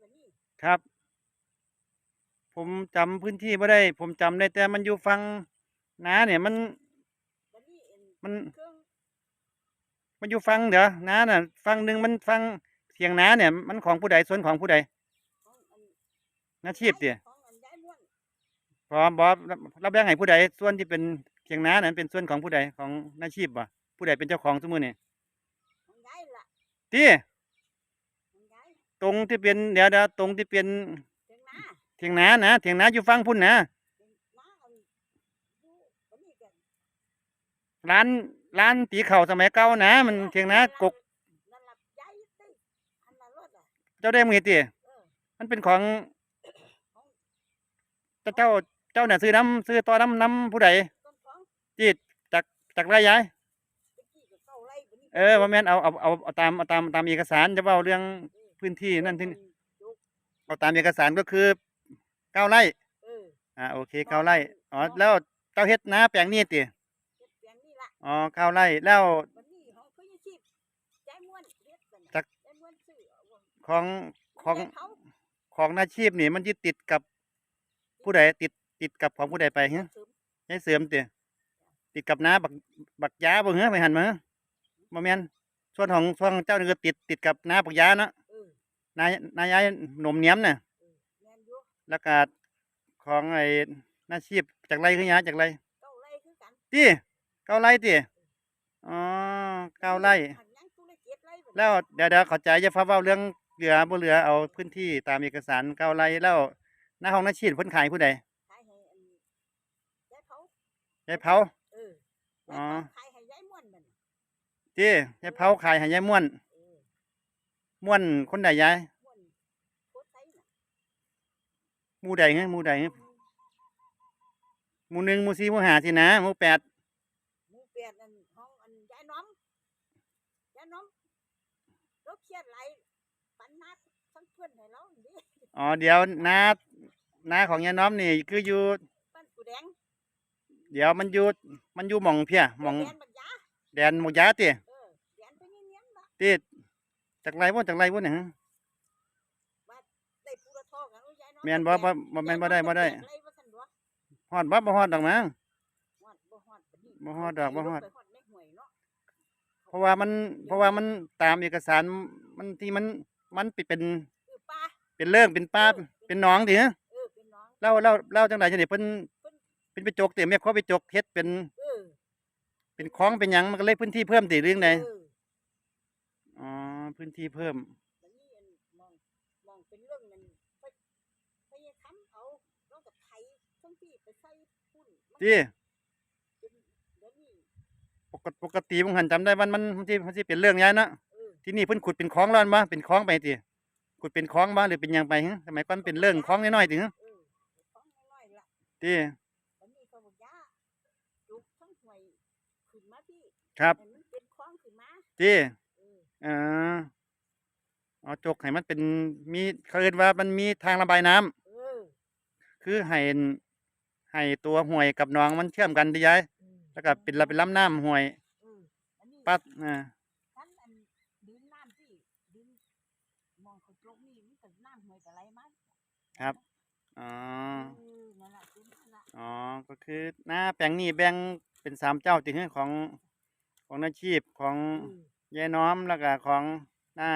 บัดนี้ครับ ผมจำพื้นที่บ่ได้ ผมจำได้แต่มันอยู่ฝั่งนาเนี่ยมันบัดนี้เอ็นมัน เครื่องมันอยู่ฝั่งเดี๋ยวนาน่ะฝั่งหนึ่งมันฝั่งเถียงนาเนี่ย มันของผู้ใดส่วนของผู้ใดของอันนาชีพติของอันย้ายม่วนพร้อมบ่รับแบ่งให้ผู้ใดส่วนที่เป็นเถียงนานั้นเป็นส่วนของผู้ใดของนาชีพบ่ผู้ใดเป็นเจ้าของสมมุตินี่ของย้ายล่ะติของย้าย ตรงที่เป็นเดี๋ยวเดี๋ยวตรงที่เป็นเถียงนาเถียงนานะเถียงนาอยู่ฝั่งพุ่นนะเถียงนาอันอยู่บัดนี้กันร้านร้านตีเข่าวสมัยเก่านะมันเถียงนากกนั่นล่ะย้ายตึ้งอันนั้นรถอะเจ้าได้มือติเออมันเป็นของเจ้าเจ้าน่ะซื้อน้ำซื้อต่อน้ำน้ำผู้ใดต้นของจีดจากจากไรยายตะกี้ก็เก้าไร่บัดนี้เออว่าแม่นเอาเอาเอาเอาตามเอาตามตามเอกสารจะเว้าเรื่อง พื้นที่นั่นที่นี่ยกเอาตามเอกสารก็คือเก้าไร่เอออ่าโอเคเก้าไร่อ๋อแล้วเจ้าเฮ็ดนาแปลงนี้ติเฮ็ดแปลงนี่ล่ะอ๋อเก้าไร่แล้วบัดนี้ของเพิ่นยังชีพย้ายม่วนเรียกกันน่ะจักย้ายม่วนซื้อเอาบ่ของของย้ายเขาของนาชีพนี่มันจะติดกับผู้ใดติดติดกับของผู้ใดไปฮะเสริมยายเสริมติติดกับน้าบักบักยาบ่เหรอไปหันมาบ่แม่นส่วนของส่วนของเจ้านี่ก็ติดติดกับน้าบักยาเนาะเออ นายนายายหนมเนียมน่ะเออแม่นอยู่แล้วก็ของไอ้นาชีพจากไรคือยาจากไรเก้าไร่คือกันติเก้าไร่ติอ๋อเก้าไร่ หักยังตุละเจ็ดไร่บัดนี้แล้วเดี๋ยวเดี๋ยวเข้าใจจะฟ้าเว้าเรื่องเหลือบ่เหลือเอาพื้นที่ตามเอกสารเก้าไร่แล้วหน้าห้องนาชีพเพิ่นขายผู้ใดขายให้อันย้ายเขายายเผา เอออ๋อย้ายเขาขายให้ย้ายม่วนมันติยายเผาขายให้ยายม่วนเออ ม่วนคนใดยายม่วนโคตรไสน่ะหมู่ใดฮะหมู่ใดฮะหมู่หนึ่งหมู่สี่หมู่ห้าสินะหมู่แปดหมู่แปดอันห้องอันย้ายน้อมย้ายน้อมเราเครียดหลายปันนักทั้งเพื่อนให้เราดิอ๋อเดี๋ยวนานาของยายน้อมนี่คืออยู่ปันกูแดงเดี๋ยวมันอยู่มันอยู่หม่องเพียหม่องแดนบักยาแดนหมู่ยาติเออแดนไปเงี้ยๆละติ จากไรบ่จากไรบ่เนี่ยฮะได้ปูละทองกันย้ายน้อมแม่นบ่บ่บ่แม่นบ่ได้บ่ได้ย้ายน้อมปแปลงว่าซั่นบ่ฮอดบ่บ่ฮอดดอกมั้งฮอดบ่ฮอดบัดนี้บ่ฮอดดอกบ่ฮอดไปฮอดในห้วยเนาะเพราะว่ามัน เพราะว่ามันตามเอกสารมันที่มันมันเป็นเป็นคือปลาเป็นเรื่องเป็นป้าเป็นหนองติฮะเออเป็นน้องเล่าเล่าเล่าจังไดจังได๋เพิ่นเป็นไปจกติแม่เขาไปจกเฮ็ดเป็นเออเป็นคลองเป็นหยังมันก็เลยพื้นที่เพิ่มติเรื่องใดเอออ๋อ พื้นที่เพิ่ม บัดนี้อันมองมองเป็นเรื่องนั้นไปไปค้ำเอาแล้วก็ไถทั้งที่ไปใส่พุ่นมันติเป็นเดี๋ยวนี้ปกติปกติผมหันจำได้วันมันมันสิมันสิเป็นเรื่องใหญ่เนาะเออที่นี่เพิ่นขุดเป็นคลองแล้วบ่เป็นคลองไปติขุดเป็นคลองบ่หรือเป็นหยังไปฮะสมัยก่อนเป็นเรื่องคลองน้อยๆติฮะเออของน้อยๆล่ะติบัดนี้เขาบอกยาจุกทั้งห้วยขึ้นมาพี่ครับให้มันเป็นคลองขึ้นมาติเออเออเอาจกให้มันเป็นมีเขาเรียกว่ามันมีทางระบายน้ำเออคือให้ให้ตัวห้วยกับหนองมันเชื่อมกันติยายอืมแล้วก็เป็นละเป็นลำน้ำห้วยเอออันนี้ปัดอ่าคันอันดินน้ำที่ดินมองเขาจกนี่มันก็น้ำห้วยก็ไหลมาอ๋อเออนั่นล่ะคือนั่นล่ะอ๋อก็คือหน้าแปลงนี้แบ่งเป็นสามเจ้าติฮะของของอาชีพของ เออ ยายน้อมแล้วก็ของหน้า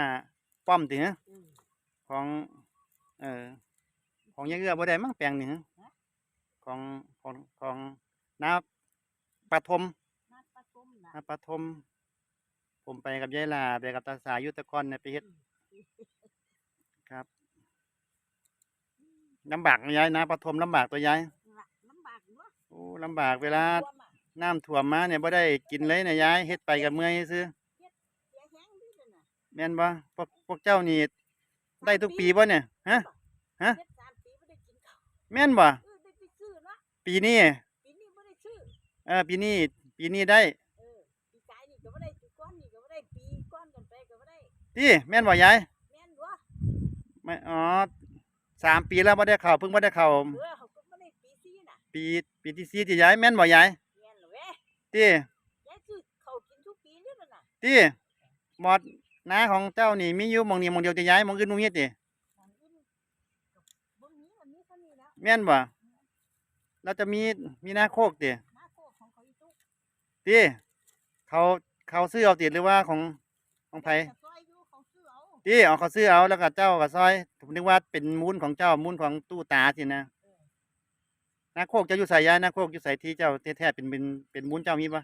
ป้อมติฮะเออของ เอ่อของยายเอื้อบ่ได้มั้งแปลงนี่ฮะฮะของของของน้าปฐมน้ำปลาต้มน่ะน้าปฐมผมไปกับยายลาไปกับตาสายุทธกรเนี่ยไปเฮ็ดครับลำบากไหมยายน้าปฐมลำบากตัวยายล่ะลำบากเนาะโอ้ลำบากเวลา ท่วมอะน้ำท่วมมาเนี่ยบ่ได้กินเลยนะยายเฮ็ดไปกับเมื่อยซื้อ เสียแห้งดิเลยน่ะ แม่นบ่พวกพวกเจ้านี่ได้ทุกปีบ่เนี่ยฮะ ฮะ เฮ็ดสามปีบ่ได้กินข้าวแม่นบ่เออได้ไปซื้อเนาะปีนี้ปีนี้บ่ได้ซื้อเออปีนี้ปีนี้ได้เออปีกายนี่ก็บ่ได้ปีก้อนนี่ก็บ่ได้ปีก้อนกันไปก็บ่ได้ติแม่นบ่ยายแม่นบ่ไม่อ๋อสามปีแล้วบ่ได้เข้าเพิ่งบ่ได้เข้าเออเขาก็บ่ได้ปีซี่น่ะปีปีที่สี่ที่ยายแม่นบ่ยายแม่นเหรอเว้ยติยายซื้อข้าวกินทุกปีนี่นั่นน่ะติหมอด นาของเจ้านี่มีอยู่หม่องนี้หม่องเดียวจะยายหม่องอื่นบ่มีติมันอื่นแม่นบ่เราจะมีมีนาโคกติหน้าโคกของเขาอีตุกติเขาเขาซื้อเอาติหรือว่าของของไผแต่ซอยอยู่เขาซื้อเอาติเอาเขาซื้อเอาแล้วก็เจ้าก็ซอยผมนึกว่าเป็นมูลของเจ้ามูลของตู้ตาสินะนาโคกจะอยู่ใส่ยายนาโคกอยู่ใส่ที่เจ้าแท้ๆเป็นเป็นเป็นมูลเจ้ามีบ่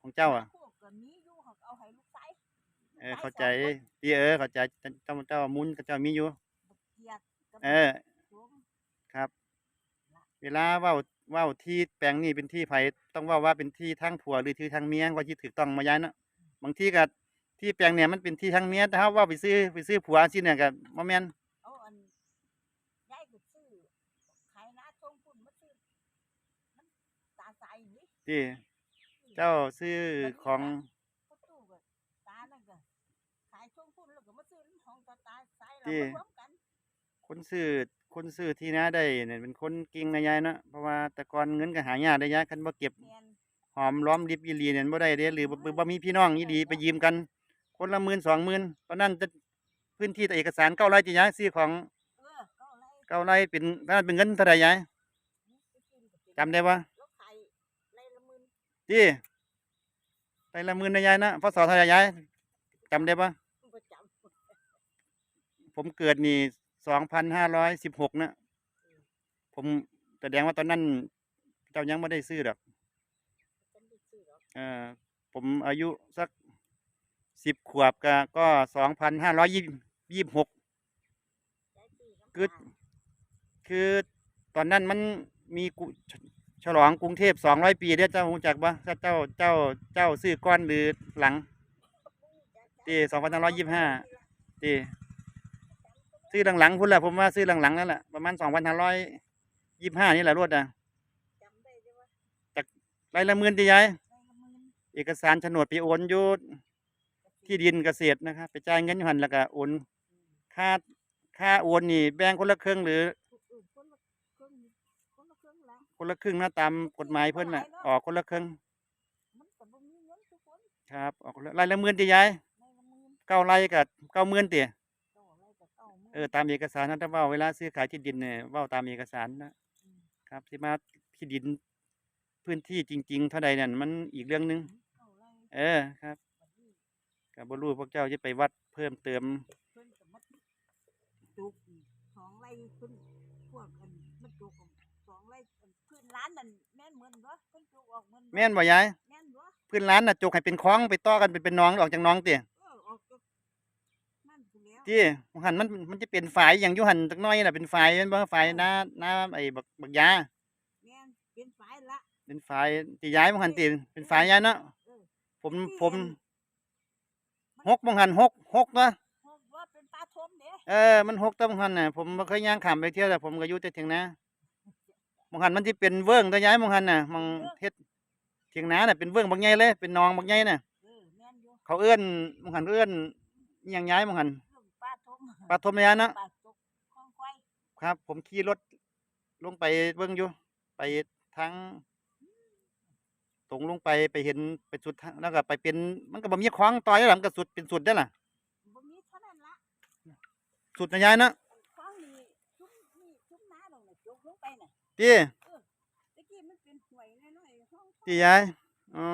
ของเจ้าอะหน้โคกก็มีอยู่เขาเอาให้ลูกชาย เออเข้าใจที่เออเข้าใจเจ้าเจ้ามูลกับเจ้ามีอยู่เกียรติกับเออโยมครับ เวลาเว้าเว้าที่แปลงนี้เป็นที่ไผต้องเว้าว่าเป็นที่ทางผัวหรือที่ทางเมียว่าที่ถูกต้องมาย้ายเนาะบางทีก็ที่แปลงเนี่ยมันเป็นที่ทางเมียแต่เฮาเว้าไปซื้อไปซื้อผัวสิเนี่ยก็บ่แม่นเอาอันย้ายไปซื้อขายหน้าทงพุ่นมาซื้อมันตาใสนี่ที่เจ้าซื้อของ ก็ตู้ก็ตานั่นก็ขาย ช่วงพุ่นแล้วก็มาซื้อของตาตาใสเรามารวมกันคนซื้อคนซื้อที่นาได้เนี่ยเป็นคนเก่งนะยายเนาะเพราะว่าแต่ก่อนเงินก็หายากได้ยายคันบ่เก็บแม่นหอมล้อมริบอีหลีเนี่ยบ่ได้เด้หรือบ่บ่บ่มีพี่น้องอีดีไปยืมกัน คนละหมื่นสองหมื่นตอนนั้นจะพื้นที่แต่เอกสารเก้าไร่จียายซื้อของเออก็อะไรเก้าไร่เป็นตอนนั้นเป็นเงินเท่าไหร่ยายจำได้ปะแล้วขายไร่ละหมื่น ที่ไร่ละหมื่นนะยายนะพศเท่าไหร่ยายจำได้ปะประจ ผมเกิดนี่สองพันห้าร้อยสิบหกนะ ผมแสดงว่าตอนนั้นเจ้ายังไม่ได้ซื้อดอกำฉันได้ซื้อหรอกเออผมอายุสักสิบขวบก็ก็สองพันห้าร้อยยี่ยี่หกย้ายซื้อน้ำคือตาลคือตอนนั้นมันมีกุฉฉลองกรุงเทพสองร้อยปีเด้อเจ้ารู้จักปะถ้าเจ้าเจ้าเจ้าซื้อก้อนหรือหลังที่2525ที่ ซื้อหลังๆพุ่นแหละผมว่าซื้อหลังๆนั่นแหละประมาณสองพันห้าร้อยยี่ห้านี่แหละรวดอะจำได้ใช่ไหมไรละหมื่นที่ยายไร่ละหมื่นเอกสารโฉนดไปโอนอยู่ที่ดินเกษตรนะครับ ไปจ่ายเงินอยู่หันแล้วก็โอนค่าค่าโอนนี่แบ่งคนละครึ่งหรืออืมคนละครึ่งคนละครึ่งละคนละครึ่งนะตามกฎหมายเพิ่นน่ะ ออกคนละครึ่งมันก็บ่มีเงินทุกคนครับออกคนละไรละหมื่นที่ยายไร่ละหมื่นเก้าไรกับเก้าหมื่นเตี๋ยเก้าไร่กับ เก้าหมื่นเออตามเอกสารนะถ้าเว่าเวลาซื้อขายที่ดินเนี่ยเว่าตามเอกสารนะอืมครับที่มาที่ดินพื้นที่จริง ๆ เท่าใดนั่นมันอีกเรื่องหนึงเก้าไร่เออครับบัดนี้กับบรูพวกเจ้าจะไปวัดเพิ่มเติมเพิ่นก็มาจุกสองไร่เพิ่นพวกอันมันจุกออกสองไร่อันพื้นร้านนั่นแม่นเหมือนบ่เพิ่นจุกออกเหมือนบ่แม่นบ่ยายแม่นบ่พื้นร้านน่ะจกให้เป็นคลองไปต่อกันเป็นเป็นหน้องออกจากหน้องเตี่ย เออออกจากนั่นพู้นแล้ว ที่หันมันมันจะเป็นฝายอย่างอยุหันจักหน้อยน่ะเป็นฝายเป็นบ่ฝายหน้าหน้าไอ้บักบักยาแม่นเป็นฝายละเป็นฝายที่ย้ายมหันติเป็นฝายยายเนาะเออผมที่ผมอันหกมหันหกหกเนาะพวกว่าเป็นปลาทมเด้เออมันหกต้มหันน่ะผมบ่เคยย่างขามไปเที่ยวแต่ผมก็อยู่แต่เถียงนาบางหันมันสิเป็นเวิ้งตัวย้ายบางหันน่ะมองเฮ็ดเถียงนาน่ะเป็นเวิ้งบักใหญ่เลยเป็นหนองบักใหญ่น่ะ เออแม่นอยู่เขาเอื้อนบางหันเอื้อนอิหยังย้ายบางหันเรื่อง ปลาทมปลาทมยาเนาะปลาตกคลองควายครับ ผมขี่รถลงไปเบิ่งอยู่ ไปทางตรงลงไปไปเห็นไปสุดทางแล้วก็ไปเป็นมันก็บ่มีคลองต่อยแล้วล่ะมันก็สุดเป็นสุดได้อล่ะ บ่มีเท่านั้นละสุดนะยายเนาะคลองนี่ชุ่มนี่ชุ่มน้าลงน่ะจกลงไปน่ะติตะกี้มันเป็นห่วยน้อยๆห้องติยายอ๋อ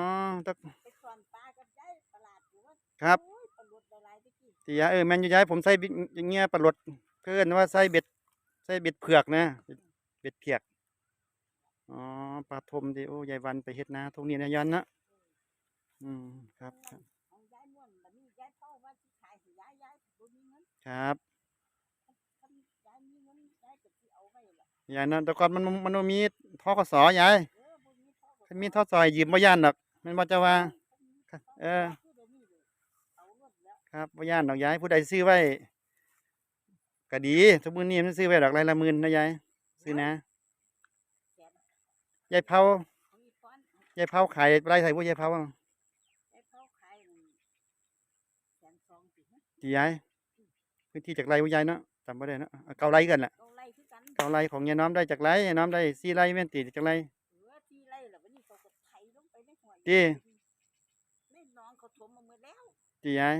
ตะไปสอนปลากับยายตลาดอยู่ว่าครับ โอ้ สียายเออแมนยู่ยายผมใส่อย่างเงี้ยปลาหลดเพิ่อนว่าใส่เบ็ดใส่เบ็ดเผือกนะ เบ็ดเผือกอ๋อปลาทมติโอ้ยายวันไปเฮ็ดนาตรงนี้นะยันนะอืมครับครับยายนบัดนี้ยายเฒ่าว่าสิขายใหญ่นะแต่ก่อนมันมันมีทกสยายเออบ่มีท่ากับคันมีทศยืมบ่ย่านดอกม่นบ่จ้าว่า เออ เอาหมดแล้ว ครับบ่ย่านดอกยายผู้ใดซื้อไว้ก็ดีทุกมื้อนี้มันซื้อไว้ดอกรายละหมื่นนะยายซื้อนะแสนยายเผาของอีพรยายเผาขายไรใส่บ่ยายเผาอะไอ้เขาขายนั่นแสนสองสิฮะที่ยายพื้นที่จากไรบ่ยายเนาะจำบ่ได้เนาะเอาเก่าไรกันล่ะเอาไล่คือกันเก่าไรของยายน้อมได้จากไรยายน้อมได้4ไรแม่นติจากไรเหลือที่ไล่แล้ววันนี้เขาก็ไถลงไปในห้วยติในหนองเขาถมมาหมดแล้วที่ยาย